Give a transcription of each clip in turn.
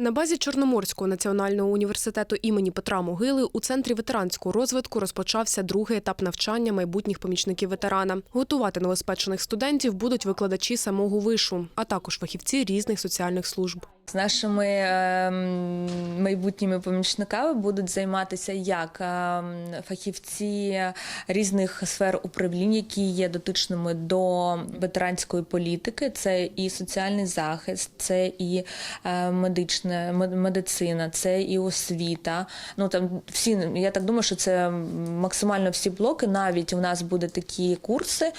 На базі Чорноморського національного університету імені Петра Могили у центрі ветеранського розвитку розпочався другий етап навчання майбутніх помічників ветерана. Готувати новоспечених студентів будуть викладачі самого вишу, а також фахівці різних соціальних служб. З нашими ем, майбутніми помічниками будуть займатися як ем, фахівці різних сфер управління, які є дотичними до ветеранської політики. Це і соціальний захист, це і е, медична медицина, це і освіта. Ну там всі я так думаю, що це максимально всі блоки. Навіть у нас буде такі курси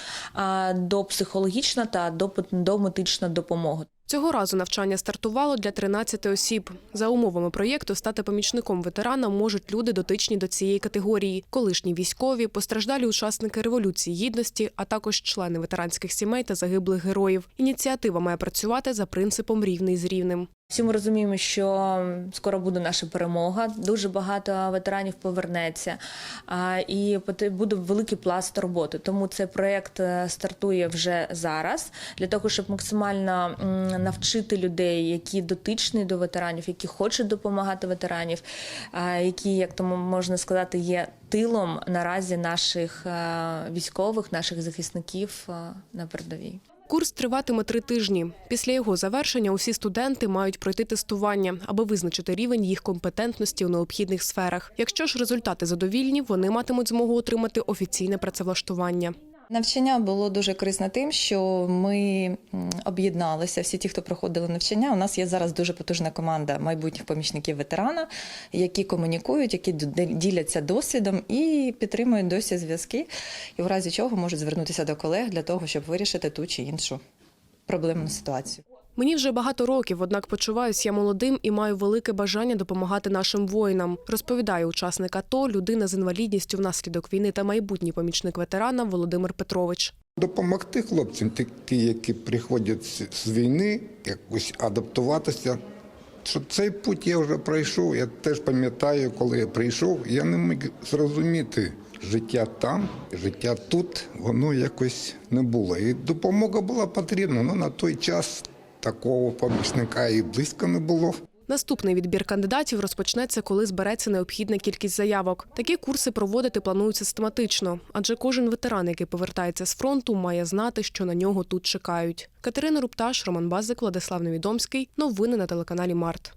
до психологічна та до, до медична допомога. Цього разу навчання стартувало для 13 осіб. За умовами проєкту стати помічником ветерана можуть люди дотичні до цієї категорії: колишні військові, постраждалі учасники революції гідності, а також члени ветеранських сімей та загиблих героїв. Ініціатива має працювати за принципом рівний з рівним. Всі ми розуміємо, що скоро буде наша перемога. Дуже багато ветеранів повернеться, і буде великий пласт роботи. Тому цей проект е, стартує вже зараз для того, щоб максимально навчити людей, які дотичні до ветеранів, які хочуть допомагати ветеранів, які, як тому можна сказати, є тилом наразі наших е, військових, наших захисників е, на передовій. Курс триватиме три тижні. Після його завершення усі студенти мають пройти тестування, аби визначити рівень їх компетентності у необхідних сферах. Якщо ж результати задовільні, вони матимуть змогу отримати офіційне працевлаштування. Навчання було дуже корисне тим, що ми об'єдналися. Всі ті, хто проходили навчання. У нас є зараз дуже потужна команда майбутніх помічників ветерана, які комунікують, які діляться досвідом і підтримують досі зв'язки, і в разі чого можуть звернутися до колег для того, щоб вирішити ту чи іншу проблемну ситуацію. Мені вже багато років, однак почуваюся я молодим і маю велике бажання допомагати нашим воїнам. Розповідає учасник АТО, людина з інвалідністю внаслідок війни та майбутній помічник ветерана Володимир Петрович. Допомогти хлопцям, ті, які приходять з- війни, якось адаптуватися. Що цей путь я вже пройшов. Я теж пам'ятаю, коли я прийшов, я не міг зрозуміти життя там, життя тут, воно якось не було. І допомога була потрібна. Ну на той час такого помічника і близько не було. Наступний відбір кандидатів розпочнеться, коли збереться необхідна кількість заявок. Такі курси проводити планують систематично, адже кожен ветеран, який повертається з фронту, має знати, що на нього тут чекають. Катерина Рупташ, Роман Базик, Владислав Невідомський. Новини на телеканалі Март.